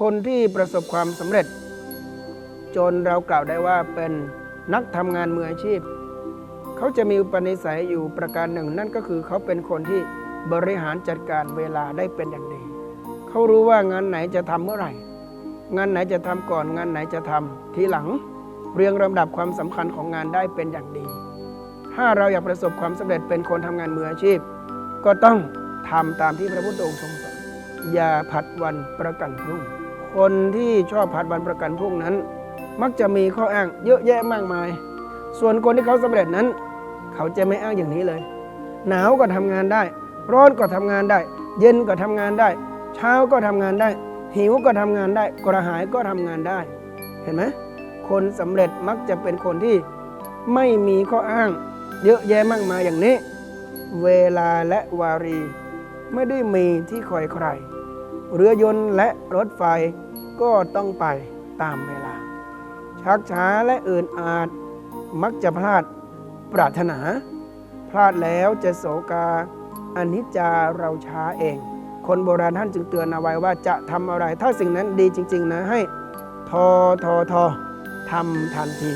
คนที่ประสบความสำเร็จ จนเรากล่าวได้ว่าเป็นนักทำงานมืออาชีพ เขาจะมีอุปนิสัยอยู่ประการหนึ่ง นั่นก็คือเขาเป็นคนที่บริหารจัดการเวลาได้เป็นอย่างดี เขารู้ว่างานไหนจะทำเมื่อไหร่ งานไหนจะทำก่อน งานไหนจะทำทีหลัง เรียงลำดับความสำคัญของงานได้เป็นอย่างดี ถ้าเราอยากประสบความสำเร็จเป็นคนทำงานมืออาชีพ ก็ต้องทำตามที่พระพุทธองค์ทรงสอนอย่าผัดวันประกันพรุ่ง คนที่ชอบผัดวันประกันพรุ่งนั้น มักจะมีข้ออ้างเยอะแยะมากมาย ส่วนคนที่เขาสำเร็จนั้น เขาจะไม่อ้างอย่างนี้เลย หนาวก็ทำงานได้ ร้อนก็ทำงานได้ เย็นก็ทำงานได้ เช้าก็ทำงานได้ หิวก็ทำงานได้ กระหายก็ทำงานได้ เห็นไหมคนสำเร็จมักจะเป็นคนที่ไม่มีข้ออ้าง เยอะแยะมากมายอย่างนี้ เวลาและวารี ไม่ได้มีที่คอยใคร เรือยนต์และรถไฟก็ต้องไปตามเวลา ชักช้าและอื่นอาจมักจะพลาดปรารถนา พลาดแล้วจะโศกาอนิจจาเราช้าเอง คนโบราณท่านจึงเตือนเอาไว้ว่าจะทำอะไร ถ้าสิ่งนั้นดีจริง ๆ นะให้ทอทอทอทำทันที